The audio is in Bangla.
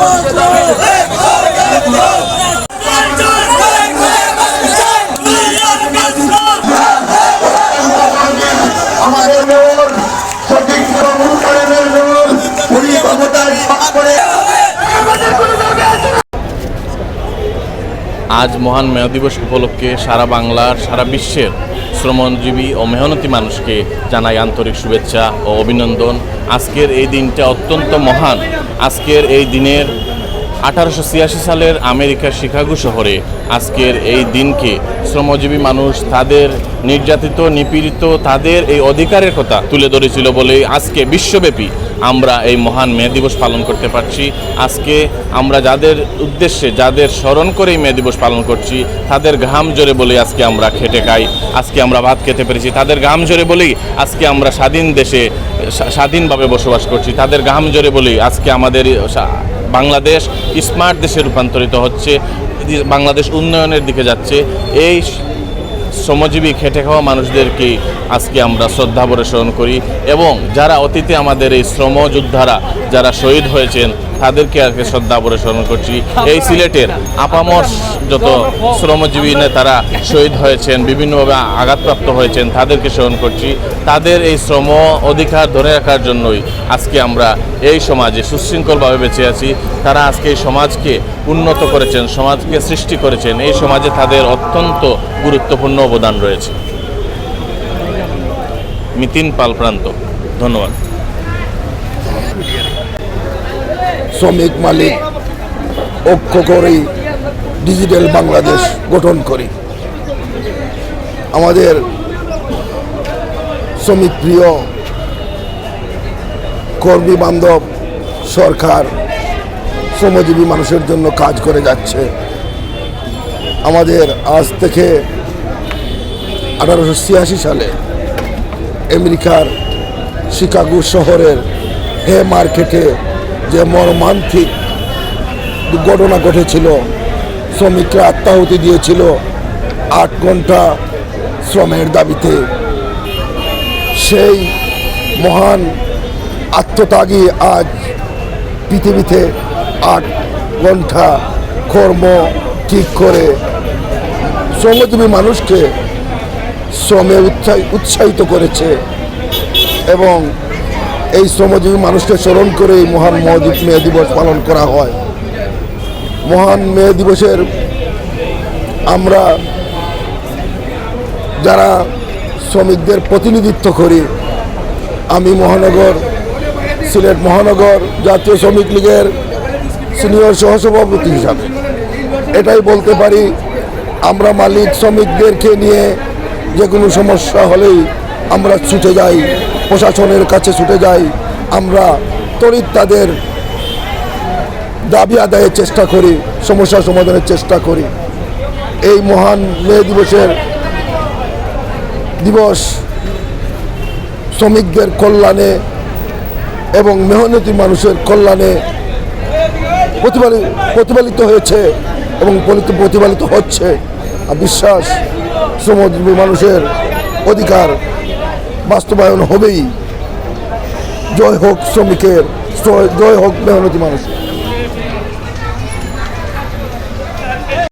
আমাদের আজ মহান মেয় দিবস উপলক্ষে সারা বাংলার, সারা বিশ্বের শ্রমজীবী ও মেহনতি মানুষকে জানাই আন্তরিক শুভেচ্ছা ও অভিনন্দন। আজকের এই দিনটা অত্যন্ত মহান। আজকের এই দিনের আঠারোশো ছিয়াশি সালের আমেরিকার শিকাগো শহরে আজকের এই দিনকে শ্রমজীবী মানুষ তাদের নির্যাতিত, নিপীড়িত, তাদের এই অধিকারের কথা তুলে ধরেছিল বলেই আজকে বিশ্বব্যাপী আমরা এই মহান মে দিবস পালন করতে পারছি। আজকে আমরা যাদের উদ্দেশ্যে, যাদের স্মরণ করে এই মে দিবস পালন করছি, তাদের ঘাম জোরে বলেই আজকে আমরা খেটে খাই, আজকে আমরা ভাত খেতে পেরেছি। তাদের ঘাম জোরে বলেই আজকে আমরা স্বাধীন দেশে স্বা- স্বাধীনভাবে বসবাস করছি। তাদের ঘাম জোরে বলেই আজকে আমাদের বাংলাদেশ স্মার্ট দেশে রূপান্তরিত হচ্ছে, বাংলাদেশ উন্নয়নের দিকে যাচ্ছে। এই শ্রমজীবী খেটে খাওয়া মানুষদেরকে আজকে আমরা শ্রদ্ধাভরে স্মরণ করি এবং যারা অতীতে আমাদের এই শ্রমযোদ্ধারা, যারা শহীদ হয়েছেন তাদেরকে আজকে শ্রদ্ধাভরে স্মরণ করছি। এই সিলেটের আপামর যত শ্রমজীবী নেতারা শহীদ হয়েছেন, বিভিন্নভাবে আঘাতপ্রাপ্ত হয়েছেন, তাদেরকে স্মরণ করছি। তাদের এই শ্রম অধিকার ধরে রাখার জন্যই আজকে আমরা এই সমাজে সুশৃঙ্খলভাবে বেঁচে আছি। তারা আজকে এই সমাজকে উন্নত করেছেন, সমাজকে সৃষ্টি করেছেন। এই সমাজে তাদের অত্যন্ত গুরুত্বপূর্ণ অবদান রয়েছে। মিতিন পাল প্রান্ত, ধন্যবাদ। শ্রমিক মালিক ঐক্য করে ডিজিটাল বাংলাদেশ গঠন করি। আমাদের শ্রমিক প্রিয় কর্মী বান্ধব সরকার শ্রমজীবী মানুষের জন্য কাজ করে যাচ্ছে। আমাদের আজ থেকে আঠারোশো ছিয়াশি সালে আমেরিকার শিকাগো শহরের হে মার্কেটে যে মর্মান্তিক ঘটনা ঘটেছিল, শ্রমিকরা আত্মাহুতি দিয়েছিল আট ঘণ্টা শ্রমের দাবিতে। সেই মহান আত্মত্যাগী আজ পৃথিবীতে আট ঘণ্টা কর্ম ঠিক করে শ্রমজীবী মানুষকে শ্রমে উৎসাহ উৎসাহিত করেছে এবং এই শ্রমজীবী মানুষকে স্মরণ করে এই মহান মহাদ্বীপ মে দিবস পালন করা হয়। মহান মে দিবসের আমরা যারা শ্রমিকদের প্রতিনিধিত্ব করি, আমি মহানগর, সিলেট মহানগর, জাতীয় শ্রমিক লীগের সিনিয়র সহসভাপতি হিসাবে। এটাই বলতে পারি, আমরা মালিক শ্রমিকদেরকে নিয়ে যে কোনো সমস্যা হলেই আমরা ছুটে যাই। প্রশাসনের কাছে ছুটে যাই, আমরা তড়িৎ তাদের দাবি আদায়ের চেষ্টা করি, সমস্যা সমাধানের চেষ্টা করি। এই মহান মে দিবসের দিবস শ্রমিকদের কল্যাণে এবং মেহনতি মানুষের কল্যাণে প্রতিপালিত প্রতিপালিত হয়েছে এবং প্রতিপালিত হচ্ছে। আর বিশ্বাস, শ্রমজীবী মানুষের অধিকার বাস্তবায়ন হবেই। জয় হোক শ্রমিকের জয়- হোক মেহনতি মানুষের।